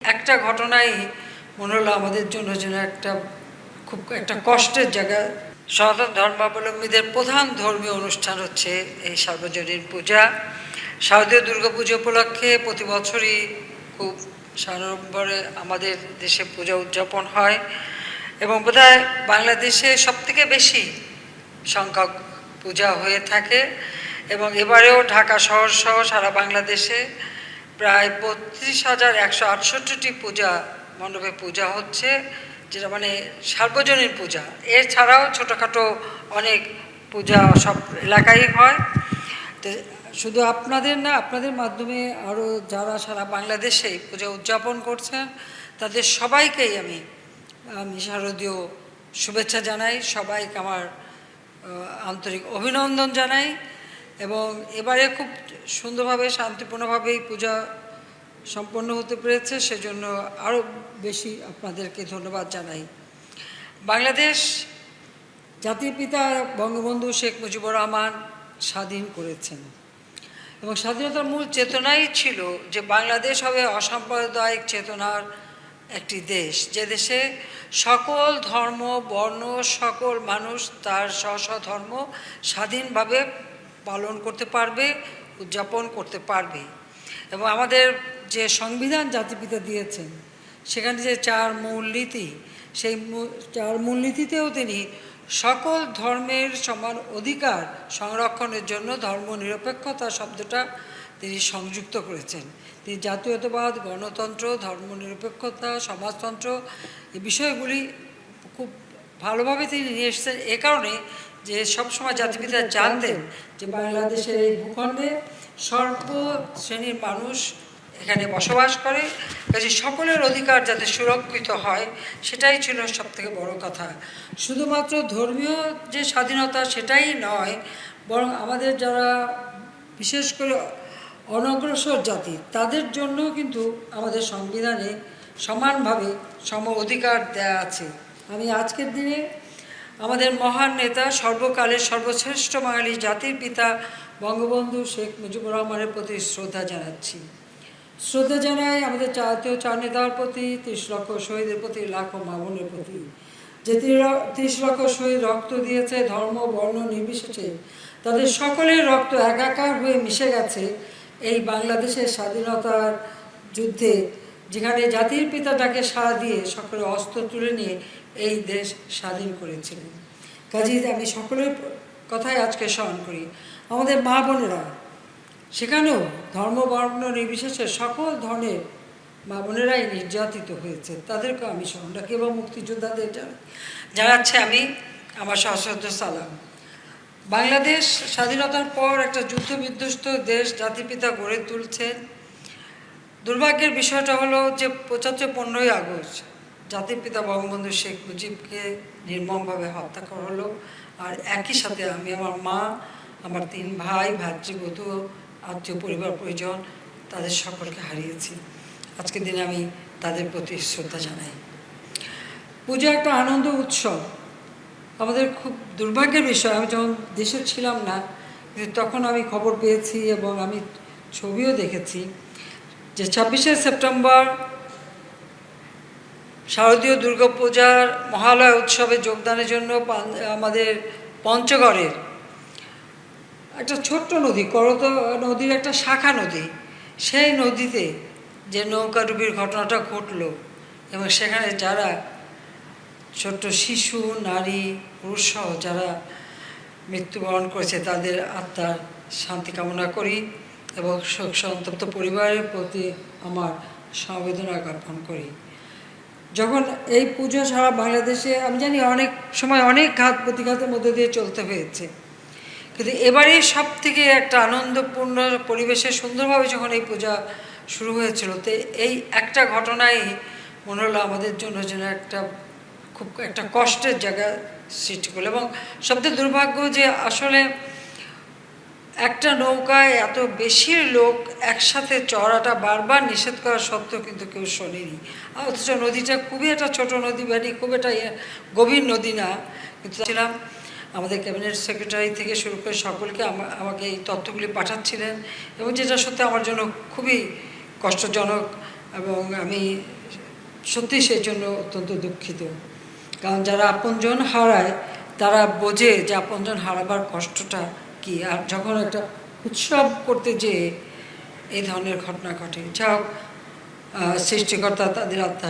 একটা ঘটনাই মনে হলো আমাদের জন্য যেন একটা খুব একটা কষ্টের জায়গা। সনাতন ধর্মাবলম্বীদের প্রধান ধর্মীয় অনুষ্ঠান হচ্ছে এই সার্বজনীন পূজা। শারদীয় দুর্গাপুজো উপলক্ষে প্রতি বছরই খুব সাড়ম্বরে আমাদের দেশে পূজা উদযাপন হয় এবং বোধহয় বাংলাদেশে সবথেকে বেশি সংখ্যক পূজা হয়ে থাকে এবং এবারেও ঢাকা শহর সহ সারা বাংলাদেশে প্রায় বত্রিশ হাজার একশো আটষট্টিটি পূজা মণ্ডপে পূজা হচ্ছে, যেটা মানে সার্বজনীন পূজা। এছাড়াও ছোটোখাটো অনেক পূজা সব এলাকায় হয়। তো শুধু আপনাদের না, আপনাদের মাধ্যমে আরও যারা সারা বাংলাদেশে পূজা উদযাপন করছেন, তাদের সবাইকেই আমি আমি শারদীয় শুভেচ্ছা জানাই। সবাইকে আমার আন্তরিক অভিনন্দন জানাই। এবং এবারে খুব সুন্দরভাবে, শান্তিপূর্ণভাবে এই পূজা সম্পন্ন হতে পেরেছে, সেজন্য আরও বেশি আপনাদেরকে ধন্যবাদ জানাই। বাংলাদেশ জাতির পিতা বঙ্গবন্ধু শেখ মুজিবুর রহমান স্বাধীন করেছেন। এবং স্বাধীনতার মূল চেতনাই ছিল যে বাংলাদেশ হবে অসাম্প্রদায়িক চেতনার একটি দেশ। যে দেশে সকল ধর্ম, বর্ণ, সকল মানুষ তার স্ব ধর্ম স্বাধীনভাবে পালন করতে পারবে, উদযাপন করতে পারবে। এবং আমাদের যে সংবিধান জাতিপিতা দিয়েছেন, সেখানে যে চার মূলনীতি সেই মূ- চার মূলনীতিতেও তিনি সকল ধর্মের সমান অধিকার সংরক্ষণের জন্য ধর্মনিরপেক্ষতা শব্দটা তিনি সংযুক্ত করেছেন। তিনি জাতীয়তাবাদ, গণতন্ত্র ধর্মনিরপেক্ষতা সমাজতন্ত্র, এই বিষয়গুলি খুব ভালোভাবে তিনি নিয়ে এসেছেন। এ কারণে যে সবসময় জাতিপিতা জানতেন যে বাংলাদেশের এই ভূখণ্ডে সর্ব শ্রেণির মানুষ এখানে বসবাস করে। কাজে সকলের অধিকার যাতে সুরক্ষিত হয় সেটাই ছিল সব থেকে বড় কথা। শুধুমাত্র ধর্মীয় যে স্বাধীনতা সেটাই নয় বরং আমাদের যারা বিশেষ করে অনগ্রসর জাতি তাদের জন্য কিন্তু আমাদের সংবিধানে সমানভাবে সম অধিকার দেয়া আছে। আমি আজকের দিনে আমাদের মহান নেতা, সর্বকালের সর্বশ্রেষ্ঠ বাঙালি জাতির পিতা বঙ্গবন্ধু শেখ মুজিবুর রহমানের প্রতি শ্রদ্ধা জানাচ্ছি। শ্রদ্ধা জানাই আমাদের জাতীয় চার নেতার প্রতি, ত্রিশ লক্ষ শহীদের প্রতি, লাখো মামনের প্রতি। যে ত্রিশ লক্ষ শহীদ রক্ত দিয়েছে, ধর্ম, বর্ণ নির্বিশেষে তাদের সকলের রক্ত একাকার হয়ে মিশে গেছে এই বাংলাদেশের স্বাধীনতার যুদ্ধে। যেখানে জাতির পিতা তাকে সাড়া দিয়ে সকলে অস্ত্র তুলে নিয়ে এই দেশ স্বাধীন করেছিলেন কাজেই আমি সকলের কথাই আজকে স্মরণ করি। আমাদের মা বোনেরা, সেখানেও ধর্ম বর্ণ নির্বিশেষে সকল ধরনের মা বোনেরাই নির্যাতিত হয়েছে। তাদেরকে আমি স্মরণ রাখি এবং মুক্তিযোদ্ধাদের জানা- জানাচ্ছি আমি আমার সশ্রদ্ধ সালাম। বাংলাদেশ স্বাধীনতার পর একটা যুদ্ধ বিধ্বস্ত দেশ জাতিপিতা গড়ে তুলছেন। দুর্ভাগ্যের বিষয়টা হলো যে পঁচাত্তর, পনেরোই আগস্ট জাতির পিতা বঙ্গবন্ধু শেখ মুজিবকে নির্মমভাবে হত্যা করা হলো আর একই সাথে আমি আমার মা, আমার তিন ভাই ভাতৃবধূ আত্মীয়, পরিবার, পরিজন তাদের সকলকে হারিয়েছি। আজকের দিনে আমি তাদের প্রতি শ্রদ্ধা জানাই। পুজো একটা আনন্দ উৎসব। আমাদের খুব দুর্ভাগ্যের বিষয়, আমি যখন দেশে ছিলাম না তখন আমি খবর পেয়েছি এবং আমি ছবিও দেখেছি। যে ছাব্বিশে সেপ্টেম্বর শারদীয় দুর্গাপূজার মহালয়া উৎসবে যোগদানের জন্য আমাদের পঞ্চগড়ের একটা ছোট্ট নদী, করত নদীর একটা শাখা নদী। সেই নদীতে যে নৌকাডুবির ঘটনাটা ঘটলো এবং সেখানে যারা ছোট্ট শিশু, নারী, পুরুষ সহ যারা মৃত্যুবরণ করেছে, তাদের আত্মার শান্তি কামনা করি। এবং শোক সন্তপ্ত পরিবারের প্রতি আমার সমবেদনা জ্ঞাপন করি। যখন এই পুজো সারা বাংলাদেশে, আমি জানি অনেক সময় অনেক ঘাত প্রতিঘাতের মধ্যে দিয়ে চলতে হয়েছে। কিন্তু এবারে সব থেকে একটা আনন্দপূর্ণ পরিবেশে সুন্দরভাবে যখন এই পূজা শুরু হয়েছিল, তো এই একটা ঘটনাই মনে হলো আমাদের জন্য যেন একটা খুব একটা কষ্টের জায়গা সৃষ্টি করল। এবং সবচেয়ে দুর্ভাগ্য যে আসলে একটা নৌকায় এত বেশি লোক একসাথে চড়াটা বারবার নিষেধ করা সত্ত্বেও কিন্তু কেউ শোনেনি। অথচ নদীটা খুবই একটা ছোট নদী, বাড়ি খুব একটা ইয়ে গভীর নদী না। কিন্তু ছিলাম, আমাদের ক্যাবিনেট সেক্রেটারি থেকে শুরু করে সকলকে আমা- আমাকে এই তথ্যগুলি পাঠাচ্ছিলেন এবং যেটা সত্যি আমার জন্য খুবই কষ্টজনক এবং আমি সত্যি সেই জন্য অত্যন্ত দুঃখিত। কারণ যারা আপনজন হারায়, তারা বোঝে যে আপনজন হারাবার কষ্টটা কি? আর যখন একটা উৎসব করতে যেয়ে এই ধরনের ঘটনা ঘটে যা সৃষ্টিকর্তা তাদের আত্মা